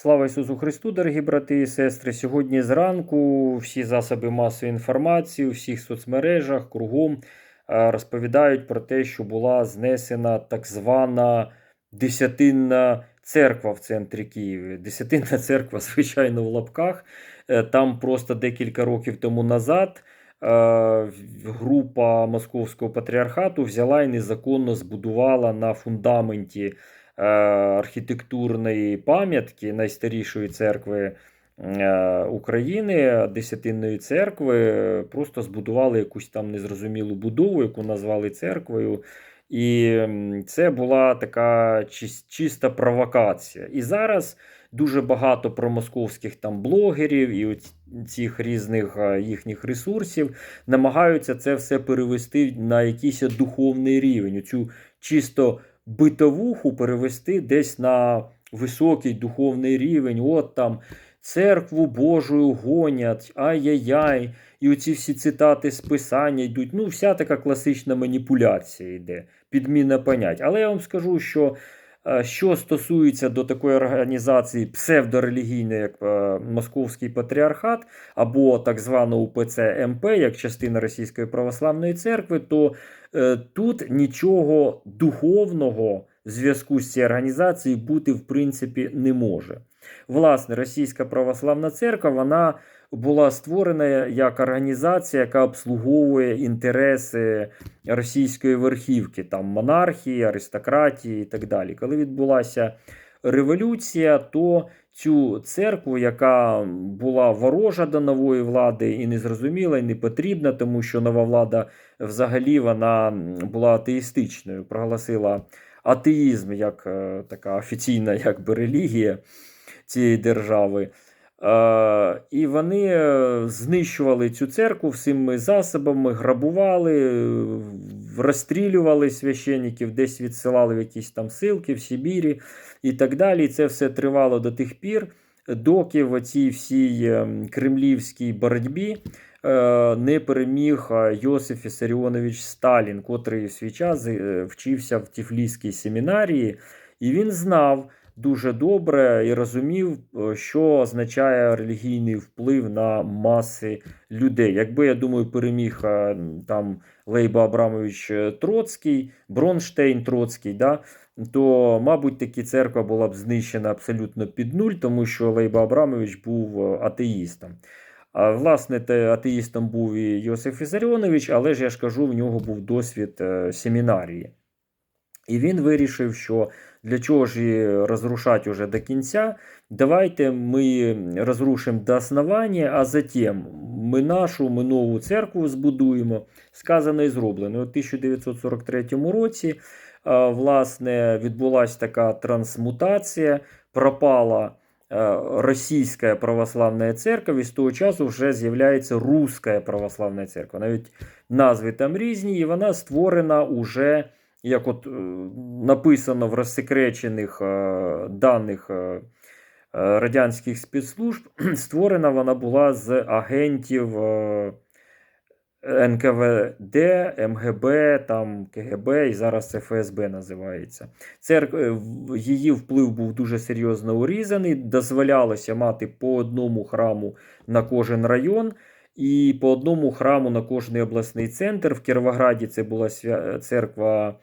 Слава Ісусу Христу, дорогі брати і сестри. Сьогодні зранку всі засоби масової інформації у всіх соцмережах кругом е, розповідають про те, що була знесена так звана десятинна церква в центрі Києва. Десятинна церква, звичайно, в лапках. Е, Там просто декілька років тому назад. е, Група Московського патріархату взяла і незаконно збудувала на фундаменті архітектурної пам'ятки найстарішої церкви е, України, Десятинної церкви, просто збудували якусь там незрозумілу будову, яку назвали церквою. І це була така чиста провокація. І зараз дуже багато промосковських там блогерів і цих різних е, їхніх ресурсів намагаються це все перевести на якийсь духовний рівень. Цю чисто битовуху перевести десь на високий духовний рівень. От там церкву Божою гонять, ай-яй-яй. І оці всі цитати з писання йдуть. Ну, вся така класична маніпуляція йде, підміна понять. Але я вам скажу, що е, що стосується до такої організації псевдорелігійної, як е, Московський патріархат, або так званого УПЦ МП, як частина Російської православної церкви, то е, тут нічого духовного в зв'язку з цією організацією бути в принципі не може. Власне, Російська православна церква вона була створена як організація, яка обслуговує інтереси російської верхівки, там монархії, аристократії і так далі. Коли відбулася революція, то цю церкву, яка була ворожа до нової влади і не зрозуміла, і не потрібна, тому що нова влада взагалі вона була атеїстичною, проголосила атеїзм як е, така офіційна якби, релігія цієї держави. Е, і вони е, знищували цю церкву всіми засобами, грабували, розстрілювали священників, десь відсилали в якісь там силки в Сибірі і так далі. І це все тривало до тих пір, доки в цій всій е, кремлівській боротьбі е, не переміг е, Йосиф Ісаріонович Сталін, котрий в свій час е, вчився в Тіфліській семінарії, і він знав дуже добре і розумів, е, що означає релігійний вплив на маси людей. Якби я думаю, переміг е, там Лейба Абрамович е, Троцький, Бронштейн Троцький, да, то, мабуть, таки церква була б знищена абсолютно під нуль, тому що Лейба Абрамович був атеїстом. А, власне, те, атеїстом був і Йосиф Ісаріонович, але ж я ж кажу, в нього був досвід семінарії. І він вирішив, що для чого ж її розрушати уже до кінця, давайте ми розрушимо до основання, а затем ми нашу ми нову церкву збудуємо. Сказано і зроблено. У 1943 році власне, відбулася така трансмутація, пропала е, Російська православна церква, і з того часу вже з'являється Руська православна церква. Навіть назви там різні, і вона створена уже як от е, написано в розсекречених е, даних е, радянських спецслужб, створена вона була з агентів НКВД, МГБ, там КГБ і зараз ФСБ називається. Церк... е, Її вплив був дуже серйозно урізаний, дозволялося мати по одному храму на кожен район. І по одному храму на кожний обласний центр. В Кіровограді це була церква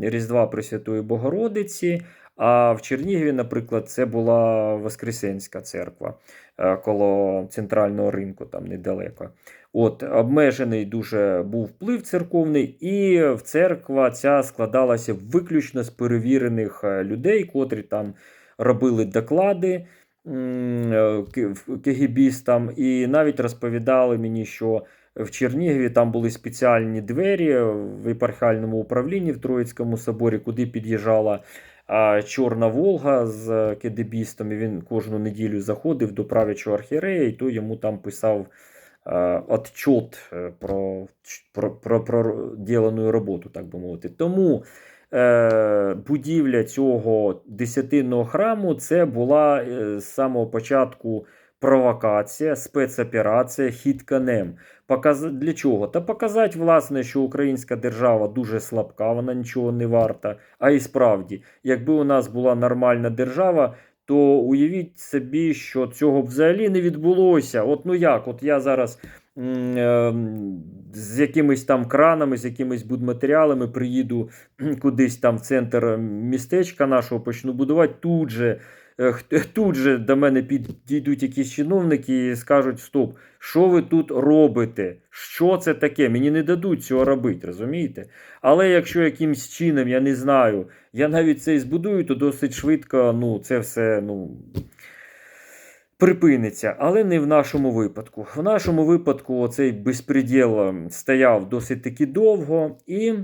Різдва Пресвятої Богородиці. А в Чернігові, наприклад, це була Воскресенська церква е, коло центрального ринку, там недалеко. От, обмежений дуже був вплив церковний, і в церква ця складалася виключно з перевірених е, людей, котрі там робили доклади е, кегібістам, і навіть розповідали мені, що в Чернігові там були спеціальні двері в єпархіальному управлінні в Троїцькому соборі, куди під'їжджала Чорна Волга з кедебістом. І він кожну неділю заходив до правячого архієрея, і той йому там писав отчет е, про, про, про, про ділену роботу, так би мовити. Тому е, будівля цього десятинного храму це була е, з самого початку провокація, спецоперація, хід конем. Показ... Для чого? Та показати, власне, що українська держава дуже слабка, вона нічого не варта. А і справді, якби у нас була нормальна держава, то уявіть собі, що цього взагалі не відбулося. От ну як, от я зараз е, з якимись там кранами, з якимись будматеріалами приїду кудись там в центр містечка нашого, почну будувати тут же. Е, хт- Тут же до мене підійдуть якісь чиновники і скажуть: Стоп, що ви тут робите? Що це таке? Мені не дадуть цього робити, розумієте? Але якщо якимсь чином, я не знаю, я навіть це і збудую, то досить швидко ну, це все ну, припиниться. Але не в нашому випадку. В нашому випадку оцей безпреділ ем, стояв досить таки довго і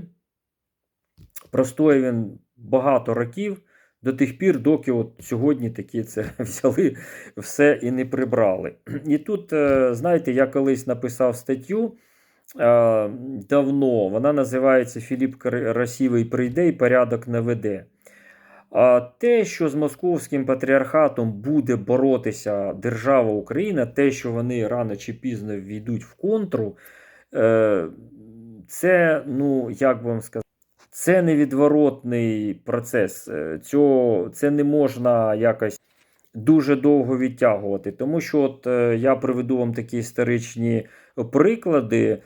простояв він багато років. До тих пір, доки от сьогодні такі це взяли все і не прибрали. І тут, е, знаєте, я колись написав статтю е, давно, вона називається Філіп Красивий прийде і порядок наведе. А те, що з московським патріархатом буде боротися держава Україна, те, що вони рано чи пізно війдуть в контру, е, це, ну, як би вам сказати, це невідворотний процес. Е, Цього, це не можна якось дуже довго відтягувати. Тому що от е, я приведу вам такі історичні приклади.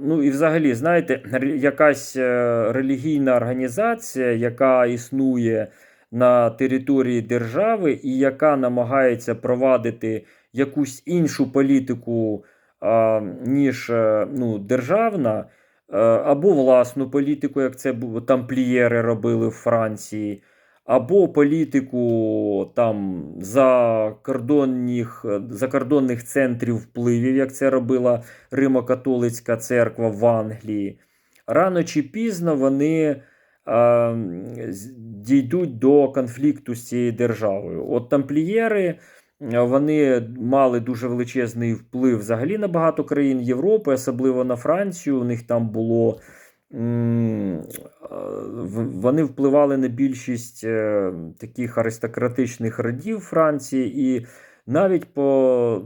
Ну і взагалі, знаєте, якась е, релігійна організація, яка існує на території держави і яка намагається провадити якусь іншу політику, ніж ну, державна, або власну політику, як це тамплієри робили в Франції, або політику там закордонних, закордонних центрів впливів, як це робила Римо-католицька церква в Англії. Рано чи пізно вони е, дійдуть до конфлікту з цією державою. От тамплієри. Е, Вони мали дуже величезний вплив взагалі на багато країн Європи, особливо на Францію. У них там було е, вони впливали на більшість е, таких аристократичних родів Франції, і навіть по,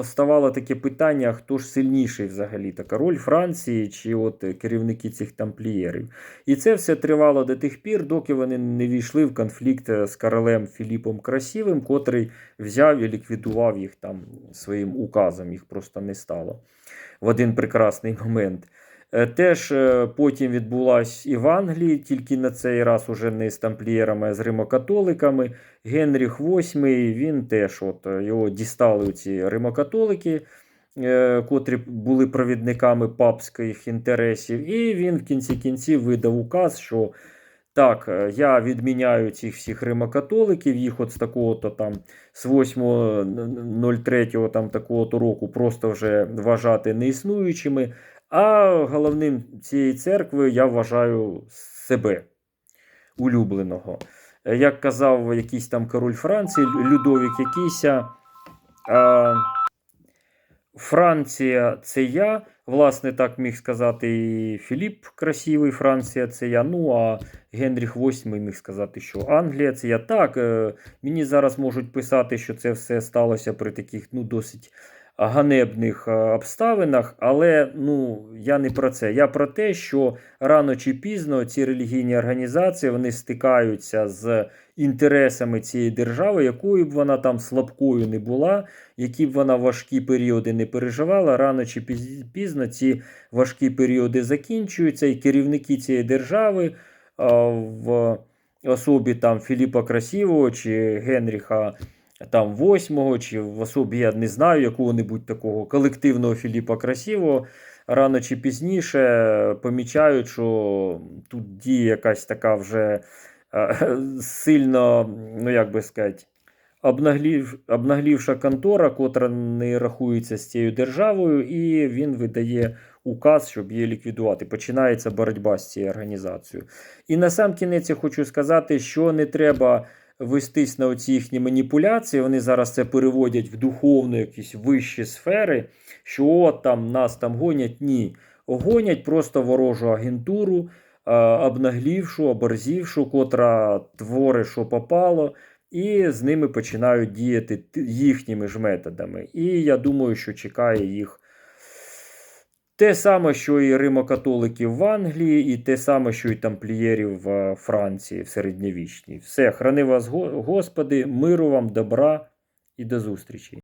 поставало таке питання: хто ж сильніший взагалі? та король Франції чи от е, керівники цих тамплієрів. І це все тривало до тих пір, доки вони не війшли в конфлікт е, з королем Філіпом Красивим, котрий взяв і ліквідував їх там своїм указом, їх просто не стало в один прекрасний момент. Е, Теж е, потім відбулась і в Англії, тільки на цей раз уже не з тамплієрами, а з римокатоликами. Генріх VIII, він теж от, е, його дістали ці римокатолики, котрі були провідниками папських інтересів. І він в кінці кінців видав указ, що так, я відміняю цих всіх римокатоликів, їх от з такого-то там з 8.03 там такого-то року просто вже вважати неіснуючими. А головним цієї церкви я вважаю себе улюбленого. Е, Як казав якийсь там король Франції, Людовік якийсь. А, Франція це я. Власне, так міг сказати і Філіп Красивий, Франція це я. Ну а Генріх VIII міг сказати, що Англія це я. Так, е, мені зараз можуть писати, що це все сталося при таких ну, досить ганебних е, обставинах, але ну, я не про це. Я про те, що рано чи пізно ці релігійні організації вони стикаються з інтересами цієї держави, якою б вона там слабкою не була, які б вона важкі періоди не переживала. Рано чи пізно ці важкі періоди закінчуються, і керівники цієї держави в особі там Філіпа Красивого чи Генріха там восьмого, чи в особі я не знаю якого-небудь такого колективного Філіпа Красивого, рано чи пізніше помічають, що тут діє якась така вже е, сильно, ну як би сказати, обнаглів, обнаглівша контора, котра не рахується з цією державою, і він видає указ, щоб її ліквідувати. Починається боротьба з цією організацією. І на сам кінець я хочу сказати, що не треба вестись на оці їхні маніпуляції. Вони зараз це переводять в духовну якісь вищі сфери, що от там нас там гонять. Ні. Гонять просто ворожу агентуру, е, обнаглівшу, оборзівшу, котра творить, що попало. І з ними починають діяти їхніми ж методами. І я думаю, що чекає їх Те саме, що і римокатоликів в Англії, і те саме, що і тамплієрів в Франції в середньовічній. Все, храни вас Господи, миру вам, добра і до зустрічі.